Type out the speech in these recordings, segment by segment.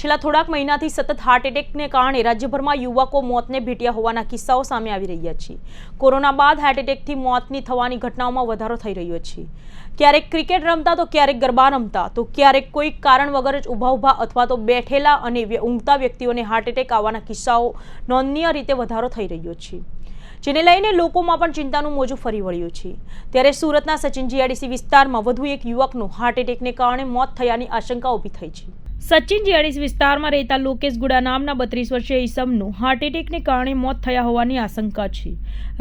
છેલ્લા થોડાક મહિનાથી સતત હાર્ટ એટેકને કારણે રાજ્યભરમાં યુવકો મોતને ભેટ્યા હોવાના કિસ્સાઓ સામે આવી રહ્યા છે. કોરોના બાદ હાર્ટ એટેકથી મોતની થવાની ઘટનાઓમાં વધારો થઈ રહ્યો છે. ક્યારેક ક્રિકેટ રમતા તો ક્યારેક ગરબા રમતા, તો ક્યારેક કોઈ કારણ વગર જ ઊભા ઊભા અથવા તો બેઠેલા અને ઊંઘતા વ્યક્તિઓને હાર્ટ એટેક આવવાના કિસ્સાઓ નોંધનીય રીતે વધારો થઈ રહ્યો છે. જેને લઈને લોકોમાં પણ ચિંતાનું મોજું ફરી વળ્યું છે. ત્યારે સુરતના સચિન જીઆઈડીસી વિસ્તારમાં વધુ એક યુવકનું હાર્ટ એટેકને કારણે મોત થયાની આશંકા ઊભી થઈ છે. સચિન જીઆઈડીસી વિસ્તારમાં રહેતા લોકેશ ગુડા નામના બત્રીસ વર્ષીય ઈસમનું હાર્ટ એટેકને કારણે મોત થયા હોવાની આશંકા છે.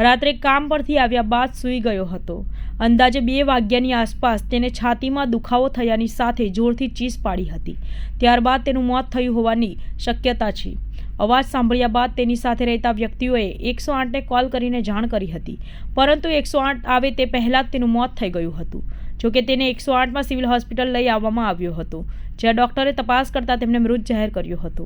રાત્રે કામ પરથી આવ્યા બાદ સૂઈ ગયો હતો. અંદાજે બે વાગ્યાની આસપાસ તેને છાતીમાં દુખાવો થયાની સાથે જોરથી ચીસ પાડી હતી. ત્યારબાદ તેનું મોત થયું હોવાની શક્યતા છે. અવાજ સાંભળ્યા બાદ તેની સાથે રહેતા વ્યક્તિઓએ એકસો આઠને કોલ કરીને જાણ કરી હતી. પરંતુ એકસો આઠ આવે તે પહેલાં જ તેનું મોત થઈ ગયું હતું જોકે તેને એકસો આઠમાં સિવિલ હોસ્પિટલ લઈ આવવામાં આવ્યો હતો, જ્યાં ડૉક્ટરે તપાસ કરતાં તેમને મૃત જાહેર કર્યો હતો.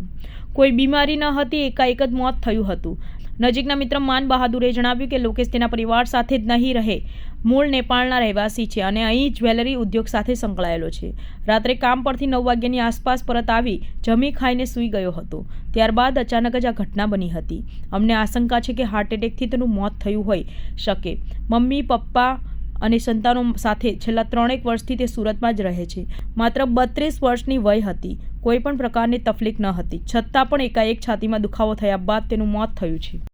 કોઈ બીમારી ન હતી, એકાએક જ મોત થયું હતું. નજીકના મિત્ર માન બહાદુરે જણાવ્યું કે, લોકેશ તેના પરિવાર સાથે જ નહીં રહે. મૂળ નેપાળના રહેવાસી છે અને અહીં જ્વેલરી ઉદ્યોગ સાથે સંકળાયેલો છે. રાત્રે કામ પરથી નવ વાગ્યાની આસપાસ પરત આવી જમી ખાઈને સૂઈ ગયો હતો. ત્યારબાદ અચાનક જ આ ઘટના બની હતી. અમને આશંકા છે કે હાર્ટ એટેકથી તેનું મોત થયું હોઈ શકે. મમ્મી, પપ્પા અને સંતાનો સાથે છેલ્લા ત્રણેક વર્ષથી તે સુરતમાં જ રહે છે. માત્ર બત્રીસ વર્ષની વય હતી. કોઈ પણ પ્રકારની તકલીફ ન હતી. છતાં પણ એકાએક છાતીમાં દુખાવો થયા બાદ તેનું મોત થયું છે.